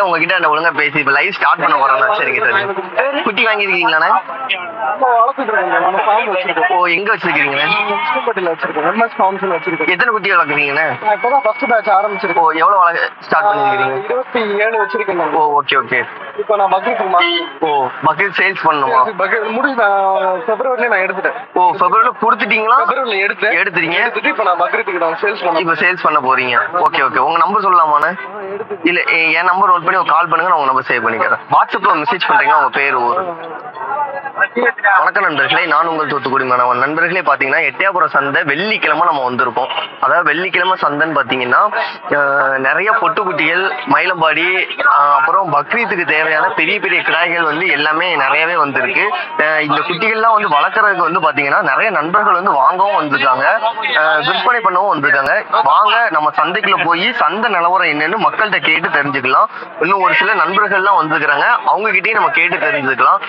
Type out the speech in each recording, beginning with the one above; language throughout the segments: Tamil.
உங்ககிட்ட ஒழுங்கா பேசி இப்ப லைவ் ஸ்டார்ட் பண்ண போறோம் சரிங்க சார். குட்டி வாங்கிருக்கீங்களாண்ணே வளர்த்துட்டு இருக்கோங்க நம்ம ஃபார்ம் வச்சிருக்கோம். ஓ எங்க வச்சிருக்கீங்கண்ணே முனிசிபாலிட்டியில் வச்சிருக்கோம். எம்எஸ் ஃபார்ம்ஸ்ல வச்சிருக்கோம். எத்தனை குட்டி வளர்க்குறீங்கண்ணே? நான் இப்பதான் ஃபர்ஸ்ட் பேட்ச் ஓ ஆரம்பிச்சிருக்கோம் எவ்வளவு வளர்க்க ஸ்டார்ட் பண்ணிருக்கீங்க? இருபத்தி ஏழு வச்சிருக்கேன் ஓ ஓகே ஓகே இப்போ நான் பக்ரீத்துக்கு மாசம் ஓ பக்கெட் சேல்ஸ் பண்ணணுமா பக்ரீத் முடி நான் நான் எடுத்துட்டேன். ஓ பிப்ரவரியில கொடுத்துட்டீங்களா? பிப்ரவரியில எடுத்தேன். எடுத்துறீங்க எடுத்துட்டு இப்போ நான் பக்ரீத்துக்கு நான் சேல்ஸ் இப்ப சேல்ஸ் பண்ண போறீங்க. ஓகே ஓகே உங்க நம்பர் சொல்லலாமாண்ணே? இல்ல என் நம்பர் நோட் பண்ணி கால் பண்ணுங்க நான் உங்க நம்பர் சேவ் பண்ணிக்கிறேன். வாட்ஸ்அப்ல மெசேஜ் பண்றீங்கன்னா உங்க பேர் ஊர்? வணக்கம் நண்பர்களே நான் உங்கள் தூத்துக்குடி மாணவன். நண்பர்களே பார்த்தீங்கன்னா எட்டியாபுரம் சந்தை வெள்ளிக்கிழமை நம்ம வந்திருக்கோம். அதாவது வெள்ளிக்கிழமை சந்தைன்னு பார்த்தீங்கன்னா அஹ், நிறைய பொட்டுக்குட்டிகள் மயிலம்பாடி அப்புறம் பக்ரீத்துக்கு தேவையான பெரிய பெரிய கிடாய்கள் வந்து எல்லாமே நிறையவே வந்திருக்கு. இந்த குட்டிகள்லாம் வந்து வளர்க்குறதுக்கு வந்து பார்த்தீங்கன்னா நிறைய நண்பர்கள் வந்து வாங்கவும் வந்திருக்காங்க. விற்பனை பண்ணவும் வந்திருக்காங்க. வாங்க நம்ம சந்தைக்குள்ள போய் சந்தை நிலவரம் என்னன்னு மக்கள்கிட்ட கேட்டு தெரிஞ்சுக்கலாம். இன்னும் ஒரு சில நண்பர்கள்லாம் வந்திருக்கிறாங்க. அவங்க கிட்டேயும் நம்ம கேட்டு தெரிஞ்சுக்கலாம்.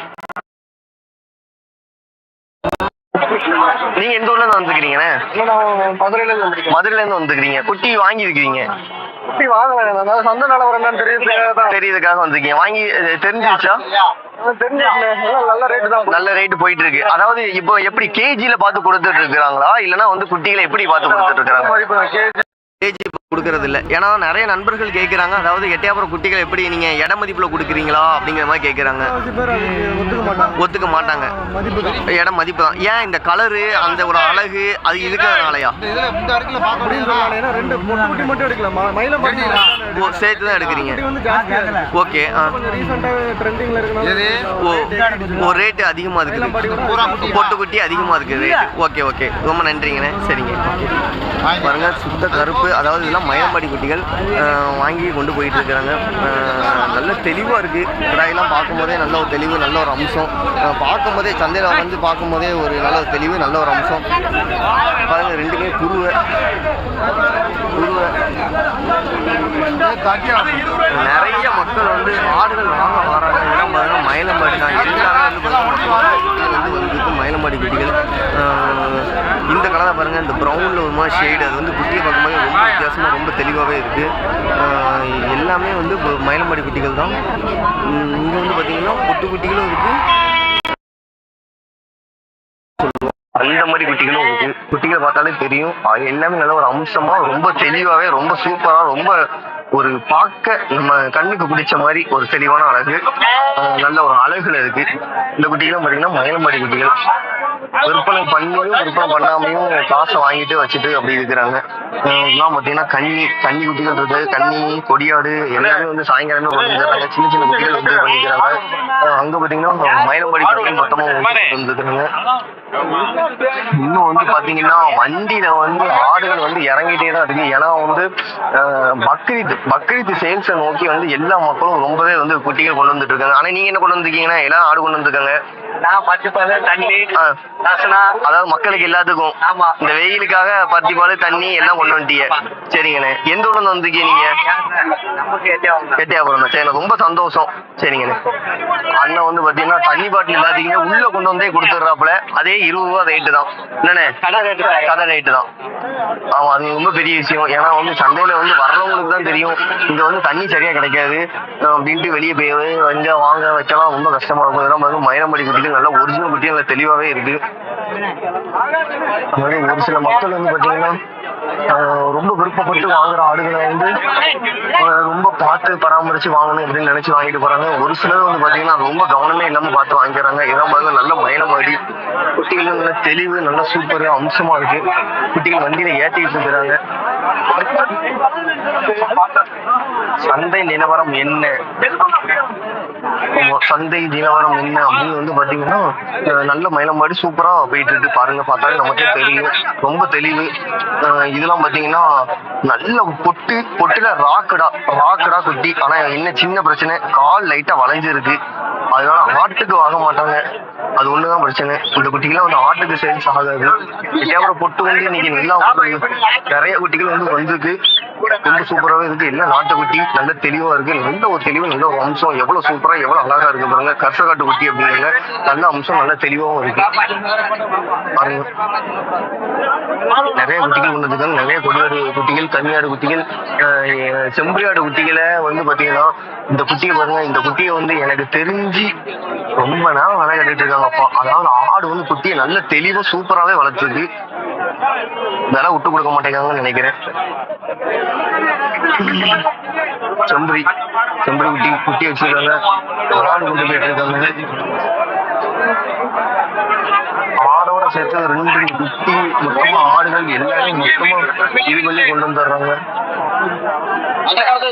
நீங்க எந்த ஊர்ல இருந்து வந்துக்கிறீங்கண்ணே மதுரையில இருந்து வந்திருக்கேன். மதுரையில இருந்து வந்துக்கிறீங்க குட்டி வாங்கி இருக்கீங்க குட்டி வாங்கலாம் அதாவது சந்தை நிலவரம் என்னன்னு தெரியறதுக்காக தான் தெரியறதுக்காக வந்திருக்கீங்க. வாங்கி தெரிஞ்சிருச்சா? நல்ல ரேட்டு தான் நல்ல ரேட் போயிட்டு இருக்கு அதாவது இப்போ எப்படி கேஜில பார்த்து கொடுத்துட்டு இருக்காங்களா இல்லனா வந்து குட்டிகளை எப்படி பார்த்து கொடுத்துட்டு இருக்காங்க கேஜி கொடுக்கறது இல்ல ஏன்னா நிறைய நண்பர்கள் கேக்குறாங்க. அதாவது எட்டையாபுரம் குட்டிகள் எப்படி நீங்க இட மதிப்புல கொடுக்குறீங்களா அப்படிங்கிற மாதிரி அது ஒத்துக்க மாட்டாங்க. இடம் மதிப்பு தான். ஏன் இந்த கலரு அந்த ஒரு அழகு அது இருக்கிறதுனாலயா? ஓ சேர்த்து தான் எடுக்கிறீங்க. ஓகே ஓ ஓ ரேட்டு அதிகமாக இருக்குது. பொட்டுக்குட்டி அதிகமாக இருக்குது ரேட்டு ஓகே ஓகே ரொம்ப நன்றிங்கண்ணே. சரிங்க. பாருங்க சுத்த கருப்பு அதாவது இதெல்லாம் மயம்பாடி குட்டிகள் வாங்கி கொண்டு போயிட்டு இருக்கிறாங்க. நல்ல தெளிவாக இருக்குது கிடாயெல்லாம் பார்க்கும்போதே நல்ல ஒரு தெளிவு நல்ல ஒரு அம்சம். பார்க்கும்போதே சந்தையில் வந்து பார்க்கும்போதே ஒரு நல்ல ஒரு தெளிவு நல்ல ஒரு அம்சம். பாருங்க ரெண்டுமே குருவை. குருவை. நிறைய மக்கள் வந்து ஆடுகள் வாங்க வராங்க. இதெல்லாம் பார்த்தீங்கன்னா மயிலம்பாடி தான். வந்துருக்கு மயிலம்பாடி குட்டிகள்? இந்த கலரை பாருங்கள் இந்த ப்ரௌனில் ஒரு மாதிரி ஷேடு அது வந்து குட்டியை பார்க்கும்போது ரொம்ப வித்தியாசமாக ரொம்ப தெளிவாகவே இருக்குது எல்லாமே வந்து மயிலம்பாடி குட்டிகள் தான். இங்கே வந்து பார்த்தீங்கன்னா பொட்டு குட்டிகளும் இருக்குது அந்த மாதிரி குட்டிகளும் இருக்கு. குட்டிகளை பார்த்தாலே தெரியும். அது எல்லாமே நல்ல ஒரு அம்சமா ரொம்ப தெளிவாவே ரொம்ப சூப்பரா ரொம்ப ஒரு பார்க்க நம்ம கண்ணுக்கு பிடிச்ச மாதிரி ஒரு தெளிவான அழகு. நல்ல ஒரு அழகுல இருக்கு. இந்த குட்டிகளும் பாத்தீங்கன்னா மயிலம்பாடி குட்டிகள். விற்பனை பண்ணியும் விற்பனை பண்ணாமையும் காசை வாங்கிட்டு வச்சுட்டு அப்படி இருக்கிறாங்க. இதெல்லாம் பாத்தீங்கன்னா கன்னி கன்னி குட்டிகள் இருக்கு கன்னி கொடியாடு எல்லாமே வந்து சாயங்காலமே வந்துடுறாங்க சின்ன சின்ன குட்டிகள் வந்து பண்ணிக்கிறாங்க. அங்க பாத்தீங்கன்னா மயிலம்பாடி குட்டிகள் மொத்தமா வந்துருக்காங்க இன்னும் வந்து பாத்தீங்கன்னா வண்டியில வந்து ஆடுகள் வந்து இறங்கிட்டே தான் இருக்கு. ஏன்னா வந்து பக்ரீத் பக்ரீத் சேல்ஸை நோக்கி வந்து எல்லா மக்களும் ரொம்பவே வந்து குட்டிகள் கொண்டு வந்துட்டு இருக்காங்க. ஆனா நீங்க என்ன கொண்டு வந்திருக்கீங்கன்னா எல்லாம் ஆடு கொண்டு வந்திருக்காங்க. நான் பத்து பால் தண்ணி. அதாவது மக்களுக்கு எல்லாத்துக்கும். இந்த வெயிலுக்காக பருத்தி பால் தண்ணி எல்லாம் கொண்டு வந்துட்டீங்க சரிங்கண்ணே. எந்த ஊர்ல இருந்து வந்திருக்கீங்க நீங்க? எட்டயபுரம் எனக்கு ரொம்ப சந்தோஷம். சரிங்கண்ணே. அண்ணன் வந்து பாத்தீங்கன்னா தண்ணி பாட்டில் எல்லாத்தையுமே உள்ள கொண்டு வந்தே கொடுத்துட்றாப்புல. அதே இருபது ரூபா ரேட்டு தான். என்னண்ணே? கடை ரேட்டு தான். கடை ரேட்டு தான். ஆமா அது ரொம்ப பெரிய விஷயம். ஏன்னா வந்து சந்தையில வந்து வர்றவங்களுக்கு தான் தெரியும். இங்க வந்து தண்ணி சரியா கிடைக்காது. அப்படின்ட்டு வெளியே போய் வந்து வாங்க வைக்கலாம். ரொம்ப கஷ்டமா இருக்கும். இதெல்லாம் வந்து மயிலம்படி குட்டிகள் நல்ல ஒரிஜினல் குட்டிகள் நல்லா தெளிவாவே இருக்கு. ஒரு சில மக்கள் வந்து பாத்தீங்கன்னா ரொம்ப விருப்பப்பட்டு வாங்குற ஆடுகளை வந்து ரொம்ப பார்த்து பராமரிச்சு வாங்கணும் அப்படின்னு நினைச்சு வாங்கிட்டு போறாங்க. ஒரு சிலர் வந்து பாத்தீங்கன்னா ரொம்ப கவனமே இல்லாம பார்த்து வாங்கிக்கிறாங்க. இதெல்லாம் பாருங்க நல்ல மயிலமாடி குட்டிகள் நல்ல தெளிவு நல்ல சூப்பர் அம்சமா இருக்கு. குட்டிகள் வண்டியில ஏத்திட்டு இருக்கிறாங்க. சந்தை நிலவரம் என்ன? சந்தை நிலவரம் என்ன அப்படின்னு வந்து பாத்தீங்கன்னா நல்ல மயிலம்பாடி சூப்பர் போயிட்டு இருக்கு. பாருங்க பார்த்தாலே நமக்கே தெரியும். ரொம்ப தெளிவு. இதெல்லாம் பாத்தீங்கன்னா நல்ல பொட்டு பொட்டுல ராக்கடா ராக்கடா குட்டி. ஆனா என்ன சின்ன பிரச்சனை கால் லைட்டா வளைஞ்சிருக்கு. அதனால ஆட்டுக்கு வாங்க மாட்டாங்க. அது ஒண்ணுதான் பிரச்சனை. இந்த குட்டிகள்லாம் வந்து ஆட்டுக்கு சேல்ஸ் ஆகாது. கேமரா பொட்டு வந்து இன்னைக்கு நல்லா நிறைய குட்டிகள் வந்து வந்திருக்கு. ரொம்ப சூப்பராகவே இருக்கு. எல்லாம் நாட்டுக்குட்டி நல்ல தெளிவா இருக்கு. நல்ல ஒரு தெளிவு நல்ல ஒரு அம்சம் எவ்வளவு சூப்பரா எவ்வளவு அழகா இருக்கு பாருங்க. கர்சகாட்டு குட்டி அப்படிங்கிறங்க நல்ல அம்சம் நல்ல தெளிவாகவும் இருக்கு. பாருங்க. நிறைய குட்டிகள் கொண்டு நிறைய கொடியாடு குட்டிகள் கன்னியாடு குட்டிகள் அஹ் செம்பரியாடு குட்டிகளை வந்து பாத்தீங்கன்னா இந்த குட்டியை பாருங்க. இந்த குட்டியை வந்து எனக்கு தெரிஞ்சு ரொம்ப நேரம் வளர கட்டிட்டு இருக்காங்கப்பா அதாவது ஆடு வந்து குட்டியை நல்ல தெளிவா சூப்பராகவே வளர்த்துருக்கு. விலை விட்டு கொடுக்க மாட்டேங்காங்கன்னு நினைக்கிறேன். செம்பரி செம்பரி குட்டி குட்டி வச்சிருக்காங்க. ஆடு கொண்டு போயிட்டு இருக்காங்க ஆடோட சேர்த்து ரெண்டு குட்டி மொத்தமா ஆடுகள் எல்லாமே மொத்தமா இது பண்ணி கொண்டு வந்துடுறாங்க.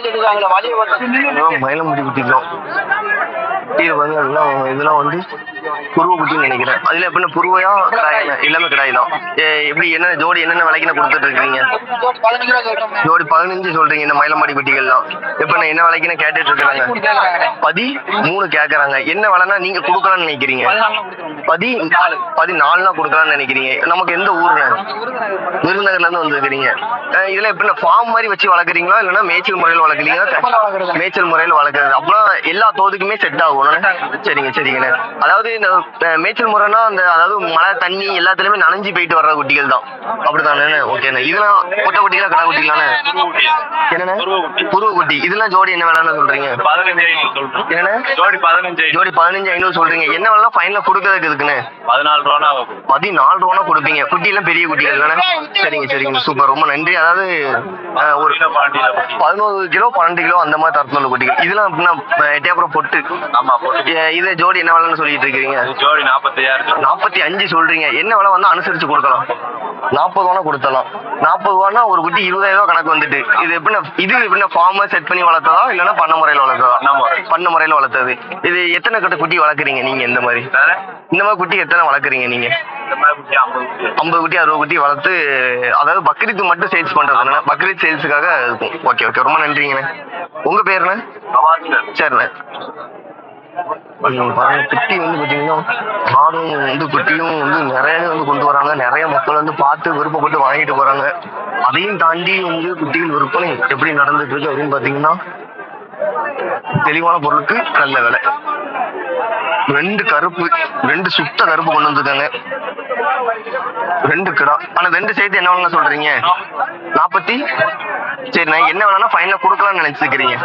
இதெல்லாம் மயிலமுடி குட்டிக்கலாம் இது வந்து எல்லாம் இதெல்லாம் வந்து புருவ குட்டின்னு நினைக்கிறேன். அதுல எப்படின்னா புருவையா கிடாய் எல்லாமே கிடாய் தான் எப்படி என்னென்ன ஜோடி என்னென்ன விலைக்கு கொடுத்துட்டு இருக்கீங்க ஜோடி பதினஞ்சு சொல்றீங்க இந்த மயிலமாடி குட்டிகள்லாம் எப்ப நான் என்ன விலைக்குன்னு கேட்டுட்டு இருக்காங்க கேக்குறாங்கண்ணே பதி மூணு கேக்குறாங்க. என்ன விலைன்னா நீங்க கொடுக்கலாம்னு நினைக்கிறீங்க? பதி பதி நாலுனா கொடுக்கலாம்னு நினைக்கிறீங்க. நமக்கு எந்த ஊருங்க? விருதுநகர்ல இருந்து வந்திருக்கிறீங்க இதுல எப்படி ஃபார்ம் மாதிரி வச்சு வளர்க்குறீங்களா? இல்லைன்னா மேய்ச்சல் முறையில் வளர்க்குறீங்களா. மேய்ச்சல் முறையில் வளர்க்குறது. அப்பனா எல்லா தோதுக்குமே செட் ஆகும். சரிங்க சரிங்கண்ணே அதாவது இந்த மேய்ச்சல் முறைனா அந்த அதாவது மழை தண்ணி எல்லாத்துலயுமே நனைஞ்சு போயிட்டு வர்ற குட்டிகள் தான். அப்படிதானே ஓகேண்ணே இதெல்லாம் கொட்டை குட்டிகளா கடா குட்டிகளாண்ணே என்னண்ணே புருவ குட்டி. இதெல்லாம் ஜோடி என்ன வேலைன்னு சொல்றீங்க? பதினஞ்சு என்னண்ணே ஜோடி பதினஞ்சு ஐநூறு ஜோடி பதினஞ்சு ஐநூறு சொல்றீங்க. என்ன வேலை ஃபைனலா கொடுக்கறதுக்கு இருக்குண்ணே பதினாலு ரூபா பதினாலு ரூபா கொடுப்பீங்க. குட்டி எல்லாம் பெரிய குட்டிகள் தானே? சரிங்க சரிங்க. சூப்பர். ரொம்ப நன்றி. அதாவது ஒரு பதினோரு கிலோ பன்னெண்டு கிலோ அந்த மாதிரி தரத்துல குட்டிகள். இதெல்லாம் எப்படின்னா எட்டயப்புறம் பொட்டு ஆமா போட்டு. இது ஜோடி என்ன விலைன்னு சொல்லிட்டு இருக்கீங்க ஜோடி நாற்பத்தி அஞ்சு சொல்றீங்க. என்ன விலை வந்து அனுசரிச்சு கொடுக்கலாம். நாற்பது ரூபா கொடுத்தலாம் நாற்பது ரூபான்னா ஒரு குட்டி இருபதாயிரம் ரூபா கணக்கு வந்துட்டு. இது எப்படின்னா இது எப்படின்னா ஃபார்மர் செட் பண்ணி வளர்த்ததா இல்லைன்னா பண்ண முறையில் வளர்த்ததா? பண்ண முறை. பண்ண முறையில் வளர்த்தது. இது எத்தனை கட்ட குட்டி வளர்க்குறீங்க நீங்க இந்த மாதிரி? இந்த மாதிரி குட்டி எத்தனை வளர்க்குறீங்க நீங்க? ஐம்பது குட்டி. அறுபது குட்டி வளர்த்து அதாவது பக்ரீத் மட்டும் சேல்ஸ் பண்றது பக்ரீத் சேல்ஸுக்காக இருக்கும். ஓகே ஓகே ரொம்ப நன்றிங்கண்ணே. உங்க பேருண்ணே சரிண்ணே. குட்டி வந்து பாத்தீங்கன்னா ஆடும் வந்து குட்டியும் வந்து நிறைய வந்து கொண்டு வராங்க. நிறைய மக்கள் வந்து பார்த்து விருப்பப்பட்டு வாங்கிட்டு போறாங்க. அதையும் தாண்டி வந்து குட்டிகள் விற்பனை எப்படி நடந்துட்டு இருக்கு அப்படின்னு பாத்தீங்கன்னா தெளிவான பொருளுக்கு நல்ல விலை. ரெண்டு கருப்பு ரெண்டு சுத்த கருப்பு கொண்டு வந்திருக்காங்க. ரெண்டு கிடா. ஆனா ரெண்டு சேர்த்து என்ன சொல்றீங்க? நாற்பத்தி சரிண்ணா என்ன வேணாலும் ஃபைனலா கொடுக்கலாம்னு நினைச்சிருக்கிறீங்க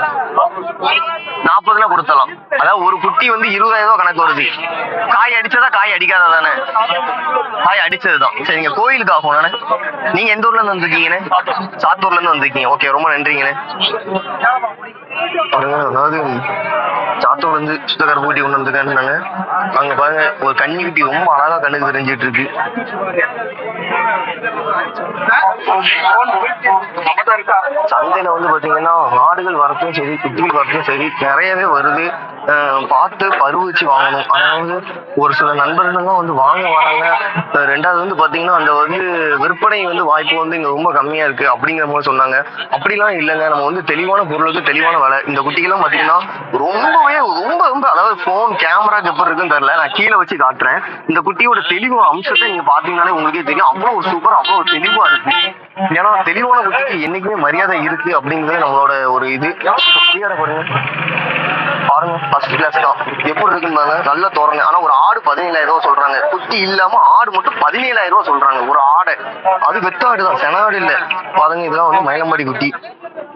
நாற்பதுல கொடுத்தலாம். அதாவது ஒரு குட்டி வந்து இருபதாயிரம் ரூபாய் கணக்கு வருது. காய் அடிச்சதா காய் அடிக்காதா தானே? காய் அடிச்சதுதான். சரிங்க கோயிலுக்கு ஆகும் தானே நீங்க எந்த ஊர்ல இருந்து வந்திருக்கீங்கண்ணே சாத்தூர்ல இருந்து வந்திருக்கீங்க. ஓகே ரொம்ப நன்றிங்கண்ணே. அதாவது சாத்தூர்ல இருந்து சுத்தகர பூட்டி கொண்டு வந்திருக்காங்க அங்க பாருங்க ஒரு கண்ணி குட்டி ரொம்ப அழகா கண்ணுக்கு தெரிஞ்சிட்டு இருக்கு? சந்தையில வந்து பாத்தீங்கன்னா ஆடுகள் வரத்தும் சரி குட்டிகள் வரத்தும் சரி நிறையவே வருது. பார்த்து பருவச்சு வாங்கணும். அதாவது ஒரு சில நண்பர்கள்லாம் வந்து வாங்க வராங்க. ரெண்டாவது வந்து பாத்தீங்கன்னா அந்த வந்து விற்பனை வந்து வாய்ப்பு வந்து இங்க ரொம்ப கம்மியா இருக்கு அப்படிங்கிற மாதிரி சொன்னாங்க. அப்படிலாம் இல்லைங்க. நம்ம வந்து தெளிவான பொருளுக்கு தெளிவான விலை. இந்த குட்டிகள்லாம் பாத்தீங்கன்னா ரொம்பவே ரொம்ப ரொம்ப அதாவது போன் கேமராக்கு எப்படி இருக்குன்னு தெரியல. நான் கீழே வச்சு காட்டுறேன். இந்த குட்டியோட தெளிவு அம்சத்தை நீங்க பாத்தீங்கன்னாலே உங்களுக்கே தெரியும். அவ்வளவு ஒரு சூப்பர் அவ்வளவு ஒரு தெளிவா இருக்கு. ஏன்னா தெளிவான குட்டிக்கு என்னைக்குமே மரியாதை இருக்கு அப்படிங்கிறது நம்மளோட ஒரு இது. புரியாத பாருங்க பாருங்க ஃபர்ஸ்ட் கிளாஸ் தான். எப்படி இருக்குன்னு நல்ல தோரங்க ஆனா ஒரு ஆடு பதினேழாயிரம் ரூபாய் சொல்றாங்க. குட்டி இல்லாம ஆடு மட்டும் பதினேழாயிரம் ரூபாய் சொல்றாங்க. ஒரு ஆடை. அது வெத்த ஆடு தான் சென ஆடு இல்ல. பாருங்க இதெல்லாம் வந்து மயிலம்பாடி குட்டி.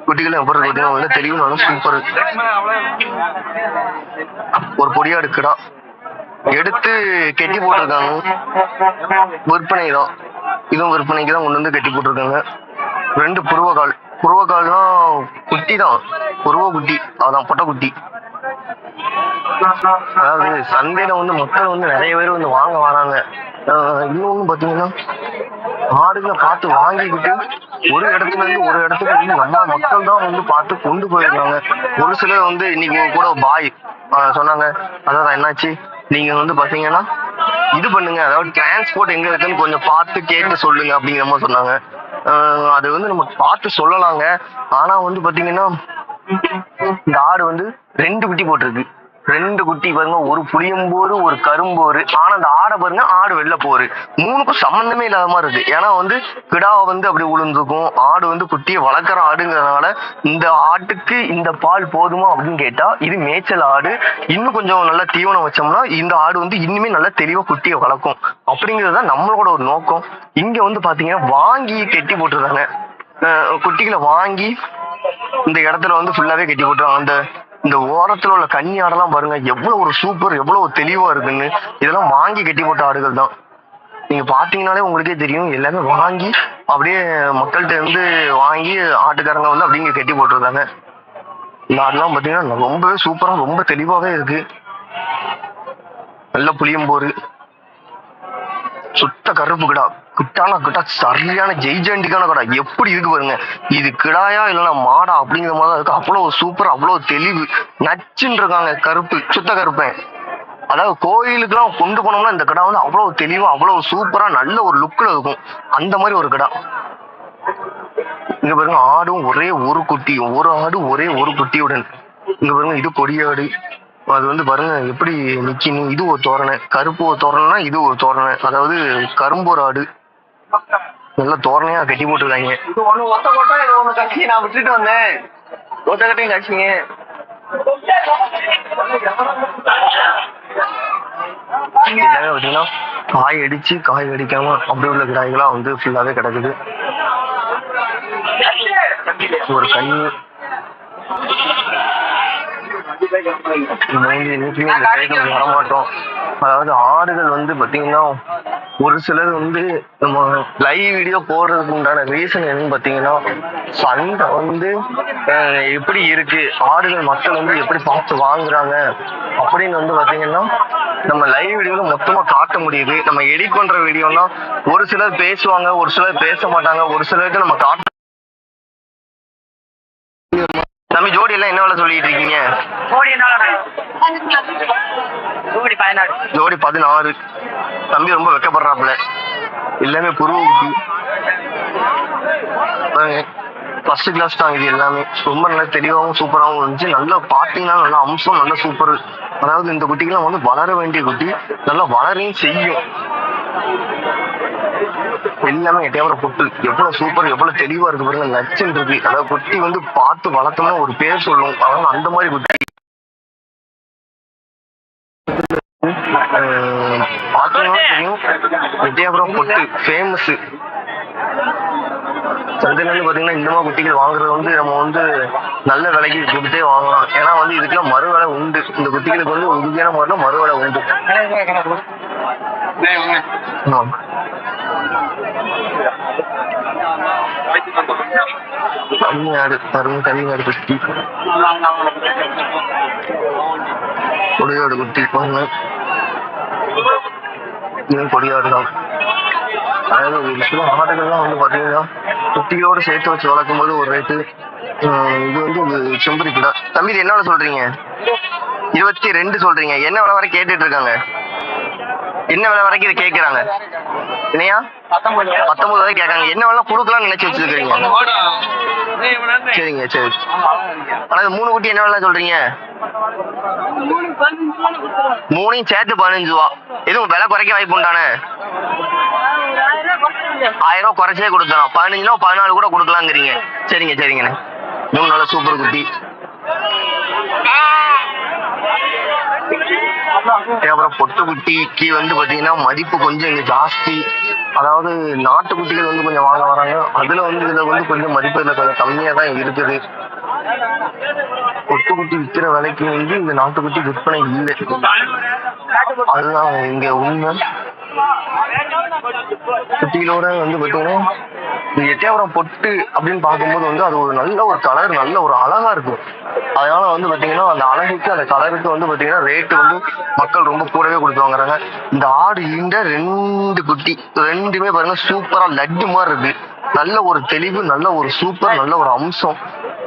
குட்டிகள் எப்படி இருக்கு வந்து தெளிவு நல்லா சூப்பர் ஒரு பொடியா கிடா எடுத்து கெட்டி போட்டிருக்காங்க. விற்பனை தான். இதுவும் விற்பனைக்கு தான் கொண்டு வந்து கட்டி போட்டிருக்காங்க. ரெண்டு புருவக்கால். புருவக்கால்னா குட்டி தான். புருவ குட்டி. அதான் பொட்டை குட்டி அதாவது சந்தையில வந்து மக்கள் வந்து நிறைய பேர் வந்து வாங்க வராங்க. இன்னொன்னு பாத்தீங்கன்னா ஆடுகளை பார்த்து வாங்கிக்கிட்டு ஒரு இடத்துல இருந்து ஒரு இடத்துக்கு வந்து நம்ம மக்கள் தான் வந்து பார்த்து கொண்டு போயிருக்காங்க. ஒரு சிலர் வந்து இன்னைக்கு கூட பாய் சொன்னாங்க அதான் என்னாச்சு? நீங்க வந்து பாத்தீங்கன்னா இது பண்ணுங்க. அதாவது டிரான்ஸ்போர்ட் எங்க இருக்குன்னு கொஞ்சம் பார்த்து கேட்டு சொல்லுங்க அப்படிங்கிற மாதிரி சொன்னாங்க. ஆஹ் அது வந்து நம்ம பார்த்து சொல்லலாங்க. ஆனா வந்து பாத்தீங்கன்னா இந்த ஆடு வந்து ரெண்டு குட்டி போட்டிருக்கு. ரெண்டு குட்டி பாருங்க ஒரு புளியம்போரு ஒரு கரும்போரு. ஆனா அந்த ஆடை பாருங்க ஆடு வெளில போரு மூணுக்கும் சம்பந்தமே இல்லாத மாதிரி இருக்கு. ஏன்னா வந்து கிடாவை வந்து அப்படி உளுந்துருக்கும். ஆடு வந்து குட்டியை வளர்க்குற ஆடுங்கிறதுனால இந்த ஆட்டுக்கு இந்த பால் போதுமா அப்படின்னு கேட்டா இது மேய்ச்சல் ஆடு. இன்னும் கொஞ்சம் நல்லா தீவனம் வச்சோம்னா இந்த ஆடு வந்து இன்னுமே நல்லா தெளிவா குட்டியை வளர்க்கும். அப்படிங்கிறது தான் நம்மளோட ஒரு நோக்கம். இங்க வந்து பாத்தீங்கன்னா வாங்கி கெட்டி போட்டுருக்காங்க. குட்டிகளை வாங்கி இந்த இடத்துல வந்து ஃபுல்லாவே கட்டி போட்டுருவாங்க. அந்த இந்த ஓரத்துல உள்ள கன்னி ஆடெல்லாம் பாருங்க. எவ்வளவு ஒரு சூப்பர் எவ்வளவு தெளிவா இருக்குன்னு. இதெல்லாம் வாங்கி கட்டி போட்ட ஆடுகள் தான். நீங்க பாத்தீங்கன்னாலே உங்களுக்கே தெரியும். எல்லாமே வாங்கி அப்படியே மக்கள்கிட்ட இருந்து வாங்கி ஆட்டுக்காரங்க வந்து அப்படிங்க கட்டி போட்டிருக்காங்க. இந்த ஆடுலாம் பாத்தீங்கன்னா ரொம்பவே சூப்பரா ரொம்ப தெளிவாவே இருக்கு. நல்ல புளியம்போரு. சுத்த கருப்பு கிடா கிட்டான கிட்டா சரியான ஜெய்ஜண்டிக்கான கடா. எப்படி இருக்கு பாருங்க. இது கிடாயா இல்லைன்னா மாடா அப்படிங்கிற மாதிரி தான் இருக்கு. அவ்வளவு சூப்பர் அவ்வளவு தெளிவு. நச்சுன்னு இருக்காங்க கருப்பு சுத்த கருப்பேன் அதாவது கோயிலுக்குலாம் கொண்டு போனோம்னா இந்த கடா வந்து அவ்வளவு தெளிவா அவ்வளவு சூப்பரா நல்ல ஒரு லுக்கில் இருக்கும். அந்த மாதிரி ஒரு கடை. இங்க பாருங்க ஆடும் ஒரே ஒரு குட்டி ஒரு ஆடு ஒரே ஒரு குட்டியுடன். இங்க பாருங்க இது கொடியாடு. அது வந்து பாருங்க எப்படி நிக்கணும் இது ஒரு தோரணை. கருப்பு ஒரு தோரணைனா இது ஒரு தோரணை. அதாவது கரும்போர் ஆடு. நல்ல தோரணையா கட்டி போட்டுருக்காங்க. இது ஒண்ணு ஒத்த போட்டா இது ஒண்ணு கட்சி நான் விட்டுட்டு வந்தேன். ஒத்த கட்டையும் கட்சிங்க. எல்லாமே பாத்தீங்கன்னா காய் அடிச்சு காய் அடிக்காம அப்படி உள்ள கிடாய்களா வந்து ஃபுல்லாவே கிடக்குது. ஒரு கண்ணி இந்த மாதிரி என்னைக்குமே இந்த வரமாட்டோம். அதாவது ஆடுகள் வந்து பாத்தீங்கன்னா ஒரு சிலர் வந்து நம்ம லைவ் வீடியோ போடுறதுக்கு உண்டான ரீசன் என்னன்னு பாத்தீங்கன்னா சண்டை வந்து எப்படி இருக்கு? ஆடுகள் மக்கள் வந்து எப்படி பார்த்து வாங்குறாங்க? அப்படின்னு வந்து பாத்தீங்கன்னா நம்ம லைவ் வீடியோல மொத்தமா காட்ட முடியுது. நம்ம எடிட் பண்ற வீடியோனா ஒரு சிலர் பேசுவாங்க ஒரு சிலர் பேச மாட்டாங்க ஒரு சிலருக்கு நம்ம காட்ட தம்பி ஜோடி எல்லாம் என்ன வேலை சொல்லிட்டு இருக்கீங்க? கோடி பதினாறு. ஜோடி பதினாறு. தம்பி ரொம்ப வெக்கப்படுறாப்புல. எல்லாமே புருவ குட்டி. ஃபர்ஸ்ட் கிளாஸ் தான் இது எல்லாமே. ரொம்ப நல்லா தெளிவாகவும் சூப்பராகவும் இருந்துச்சு. நல்லா பார்த்தீங்கன்னா நல்லா அம்சம் நல்லா சூப்பர் அதாவது இந்த குட்டிக்கெல்லாம் வந்து வளர வேண்டிய குட்டி. நல்லா வளரையும் செய்யும். எல்லாமே எட்டையாவர பொட்டு எவ்வளவு சூப்பர் எவ்வளவு தெளிவா இருக்கு பாருங்க. நச்சுன்னு இருக்கு. அதாவது குட்டி வந்து பார்த்து வளர்த்தோம்னா ஒரு பேர் சொல்லும். அதாவது அந்த மாதிரி குட்டி தெரியும். விஜயபுரம் பொட்டு ஃபேமஸ் சந்தையில இருந்து பாத்தீங்கன்னா இந்த மாதிரி குட்டிகள் வாங்குறது வந்து நம்ம வந்து நல்ல விலைக்கு கொடுத்தே வாங்கலாம். ஏன்னா வந்து இதுக்கெல்லாம் மறு விலை உண்டு. இந்த குட்டிகளுக்கு வந்து உறுதியான முறையில் மறு விலை உண்டு. தமிழ்நாடு தரும் தமிழ்நாடு குட்டி. கொடியாடு குட்டி பாருங்க இது கொடியாடு தான். அதாவது ஒரு சில ஆடுகள்லாம் வந்து பாத்தீங்கன்னா குட்டியோட சேர்த்து வச்சு வளர்க்கும் போது ஒரு ரேட்டு இது வந்து ஒரு செம்பரி கிடா தம்பி இது என்ன சொல்றீங்க? இருபத்தி ரெண்டு சொல்றீங்க. என்ன விலை வரை கேட்டுட்டு இருக்காங்க? என்ன விலை வரைக்கும் இது கேட்கறாங்க என்னையா? பத்தொன்பது வரை கேட்காங்க. என்ன வேணா கொடுக்கலாம்னு நினைச்சு வச்சிருக்கீங்க? சரிங்க சரி. ஆனா இது மூணு குட்டி என்ன வேலை சொல்றீங்க? மூணையும் சேர்த்து பதினஞ்சு ரூபா. எதுவும் விலை குறைக்க வாய்ப்பு உண்டானே? ஆயிரம் ரூபா குறைச்சே கொடுத்தலாம் பதினஞ்சுனா பதினாலு கூட கொடுக்கலாங்கிறீங்க சரிங்க சரிங்கண்ணே. மூணு நல்ல சூப்பர் குட்டி. அப்புறம் பொட்டுக்குட்டி கீ வந்து பாத்தீங்கன்னா மதிப்பு கொஞ்சம் இங்க ஜாஸ்தி. அதாவது நாட்டுக்குட்டிகள் வந்து கொஞ்சம் வாங்க வராங்க. அதுல வந்து இதுல வந்து கொஞ்சம் மதிப்பு இதுல கொஞ்சம் கம்மியா தான் இருக்குது. பொட்டுக்குட்டி விற்கிற விலைக்கு வந்து இந்த நாட்டுக்குட்டி விற்பனை இல்லை. அதுதான் இங்க உண்மை. குட்டிகளோட வந்து பாத்தீங்கன்னா இந்த எட்டயபுரம் பொட்டு அப்படின்னு பார்க்கும்போது வந்து அது ஒரு நல்ல ஒரு கலர் நல்ல ஒரு அழகா இருக்கும். அதனால வந்து பாத்தீங்கன்னா அந்த அழகுக்கு அந்த கலருக்கு வந்து பாத்தீங்கன்னா ரேட்டு வந்து மக்கள் ரொம்ப கூடவே கொடுத்து வாங்குறாங்க. இந்த ஆடு ஈண்ட ரெண்டு குட்டி ரெண்டுமே பாருங்க சூப்பரா லட்டு மாதிரி இருக்கு. நல்ல ஒரு தெளிவு நல்ல ஒரு சூப்பர் நல்ல ஒரு அம்சம்.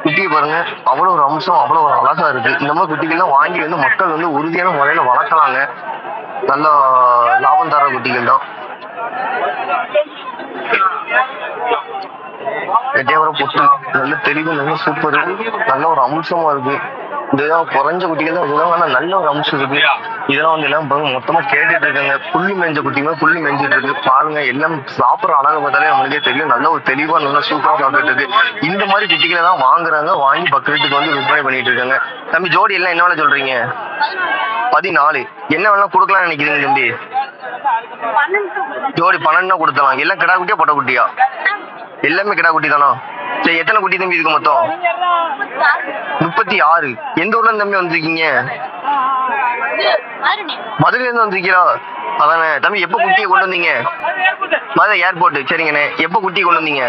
குட்டியை பாருங்க அவ்வளவு ஒரு அம்சம் அவ்வளவு ஒரு அழகா இருக்கு. இந்த மாதிரி குட்டிகள்லாம் வாங்கி வந்து மக்கள் வந்து உறுதியான முறையில வளர்க்கலாங்க. நல்ல லாபம் தர குட்டிகள் தான் எட்டையவரம் நல்ல தெளிவு நல்ல சூப்பர் நல்ல ஒரு அம்சமா இருக்கு. இதுதான் குறைஞ்ச குட்டிகள் தான். இதுதான் ஆனா நல்ல ஒரு அம்சம் இருக்கு. இதெல்லாம் வந்து எல்லாம் பாருங்க மொத்தமா கேட்டுட்டு இருக்காங்க. புள்ளி மேஞ்ச குட்டிங்க புள்ளி மேஞ்சிட்டு இருக்கு. பாருங்க எல்லாம் சாப்பிடுற அழகை பார்த்தாலே நம்மளுக்கே தெரியும். நல்ல ஒரு தெளிவா நல்லா சூப்பரா சாப்பிட்டுட்டு இருக்கு. இந்த மாதிரி குட்டிகளை தான் வாங்குறாங்க. வாங்கி பக்கத்துக்கு வந்து விற்பனை பண்ணிட்டு இருக்காங்க. தம்பி ஜோடி எல்லாம் என்ன வேலை சொல்றீங்க? பதினாலு. என்ன வேணா கொடுக்கலாம்னு நினைக்கிறீங்க தம்பி? ஜோடி பன்னெண்டு கொடுத்தலாம் எல்லாம் கிடா குட்டியா பொட்டை குட்டியா? எல்லாமே கிடா குட்டி தானா? சரி எத்தனை குட்டி தம்பி இருக்கு மொத்தம்? முப்பத்தி ஆறு. எந்த ஊர்ல இருந்து தம்பி வந்திருக்கீங்க? மதுரையில இருந்து வந்திருக்கீரா? அதானே. தம்பி எப்ப குட்டியை கொண்டு வந்தீங்க? மதுரை ஏர்போர்ட் சரிங்கண்ணே. எப்ப குட்டியை கொண்டு வந்தீங்க?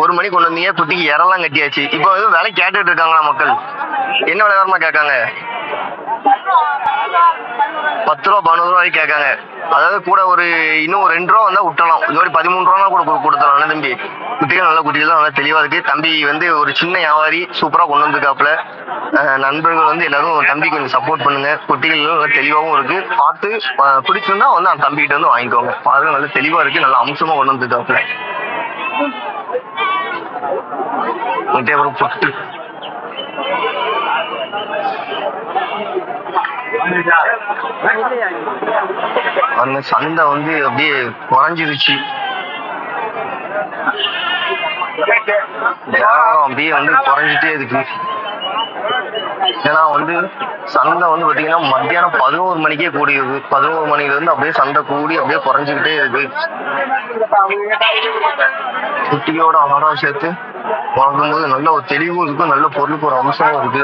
ஒரு மணி கொண்டு வந்தீங்க. குட்டிக்கு இறலாம் கட்டியாச்சு. இப்போ எதுவும் விலை கேட்டுட்டு இருக்காங்களா மக்கள்? என்ன விலை வரமா கேட்காங்க? பத்து ரூபா பதினோரு ரூபா வரைக்கும் கேட்காங்க. அதாவது கூட ஒரு இன்னும் ஒரு ரெண்டு ரூபா வந்தா விட்டலாம். ஜோடி பதிமூணு ரூபா கூட கொடு- கொடுத்துடலாம். என்ன தம்பி. குட்டிகள் நல்ல குட்டிகள் தான் நல்லா தெளிவா இருக்கு. தம்பி வந்து ஒரு சின்ன வியாபாரி சூப்பரா கொண்டு வந்திருக்காப்புல. நண்பர்கள் வந்து எல்லாரும் தம்பி கொஞ்சம் சப்போர்ட் பண்ணுங்க. குட்டிகள் நல்லா தெளிவாகவும் இருக்கு. பார்த்து பிடிச்சிருந்தா வந்து அந்த தம்பிகிட்ட வந்து வாங்கிக்கோங்க. பாருங்க நல்ல தெளிவா இருக்கு. நல்ல அம்சமா கொண்டு வந்திருக்காப்புல. மറ്റേ அப்புறம் பொட்டு அந்த சந்தை வந்து அப்படியே குறைஞ்சிருச்சு. வியாபாரம் அப்படியே வந்து குறைஞ்சிட்டே இருக்கு. ஏன்னா வந்து சந்தை வந்து பாத்தீங்கன்னா மத்தியானம் பதினோரு மணிக்கே கூடியது பதினோரு மணில இருந்து அப்படியே சந்தை கூடி அப்படியே குறைஞ்சுக்கிட்டே இருக்கு. குட்டியோட ஆடம் சேர்த்து போது நல்ல ஒரு தெளிவும் இருக்கும் நல்ல பொருளுக்கு ஒரு அம்சமும் இருக்கு.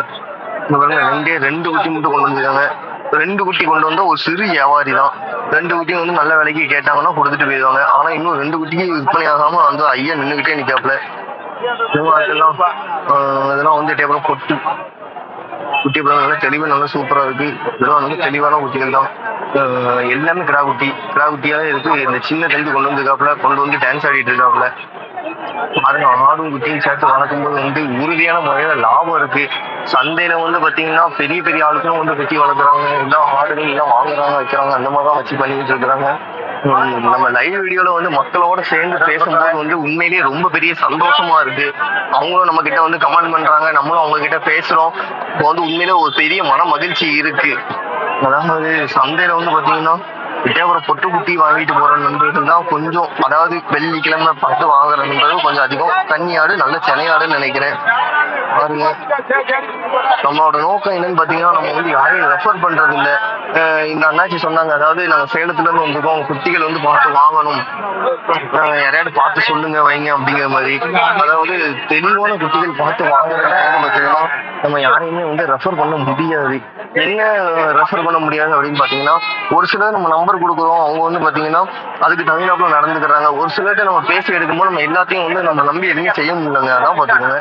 இந்த ரெண்டே ரெண்டு குட்டி மட்டும் கொண்டு வந்திருக்காங்க. ரெண்டு குட்டி கொண்டு வந்தா ஒரு சிறு வியாபாரி தான். ரெண்டு குட்டியும் வந்து நல்ல விலைக்கு கேட்டாங்கன்னா கொடுத்துட்டு போயிடுவாங்க. ஆனா இன்னும் ரெண்டு குட்டிக்கு விற்பனை ஆகாம வந்து ஐயா நின்னுகிட்டே நிக்காப்ல இதெல்லாம் வந்து அப்புறம் பொட்டு குட்டி படம் நல்லா தெளிவாக நல்லா சூப்பரா இருக்கு. இதெல்லாம் வந்து தெளிவான குட்டிகள் தான். ஆஹ் எல்லாமே கிடா குட்டி. கிடா குட்டியாவே இருக்கு. இந்த சின்ன தம்பி கொண்டு வந்திருக்காப்புல கொண்டு வந்து டான்ஸ் ஆடிட்டு இருக்காப்புல. பாருங்க ஆடும் குட்டியும் சேர்த்து வளர்க்கும் போது வந்து உறுதியான முறையில லாபம் இருக்கு. சந்தையில வந்து பாத்தீங்கன்னா பெரிய பெரிய ஆளுக்கும் வந்து குட்டி வளர்க்குறாங்க. எல்லாம் ஆடுகள் எல்லாம் வாங்குறாங்க வைக்கிறாங்க. அந்த மாதிரி தான் வச்சு பண்ணிட்டு இருக்கிறாங்க. நம்ம லைவ் வீடியோல வந்து மக்களோட சேர்ந்து பேசும்போது வந்து உண்மையிலேயே ரொம்ப பெரிய சந்தோஷமா இருக்கு. அவங்களும் நம்ம கிட்ட வந்து கமெண்ட் பண்றாங்க. நம்மளும் அவங்க கிட்ட பேசுறோம். இப்போ வந்து உண்மையிலே ஒரு பெரிய மன மகிழ்ச்சி இருக்கு. அதாவது சந்தையில வந்து பாத்தீங்கன்னா விட்டேபுரம் பொட்டு குட்டி வாங்கிட்டு போற நண்பர்கள் தான் கொஞ்சம் அதாவது வெள்ளிக்கிழமை பார்த்து வாங்குற நண்பர்கள் கொஞ்சம் அதிகம். கன்னியாடு நல்ல சென்னையாடுன்னு நினைக்கிறேன். பாருங்க. நம்மளோட நோக்கம் என்னன்னு பாத்தீங்கன்னா நம்ம வந்து யாரையும் ரெஃபர் பண்றது இல்லை இந்த அண்ணாச்சி சொன்னாங்க அதாவது நாங்க சேலத்துல இருந்து வந்திருக்கோம் குட்டிகள் வந்து பார்த்து வாங்கணும். யாரையாவது பார்த்து சொல்லுங்க வைங்க அப்படிங்கிற மாதிரி. அதாவது தெளிவான குட்டிகள் பார்த்து வாங்குறது பார்த்தீங்கன்னா நம்ம யாரையுமே வந்து ரெஃபர் பண்ண முடியாது. என்ன ரெஃபர் பண்ண முடியாது அப்படின்னு பாத்தீங்கன்னா ஒரு சிலர் நம்ம நம்பர் கொடுக்குறோம் அவங்க வந்து பாத்தீங்கன்னா அதுக்கு தகுந்தாப்புல நடந்துக்கிறாங்க. ஒரு சிலர்கிட்ட நம்ம பேசி எடுக்கும்போது நம்ம எல்லாத்தையும் வந்து நம்ம நம்பி எதுவுமே செய்ய முடியலங்க. அதான் பாத்துக்கோங்க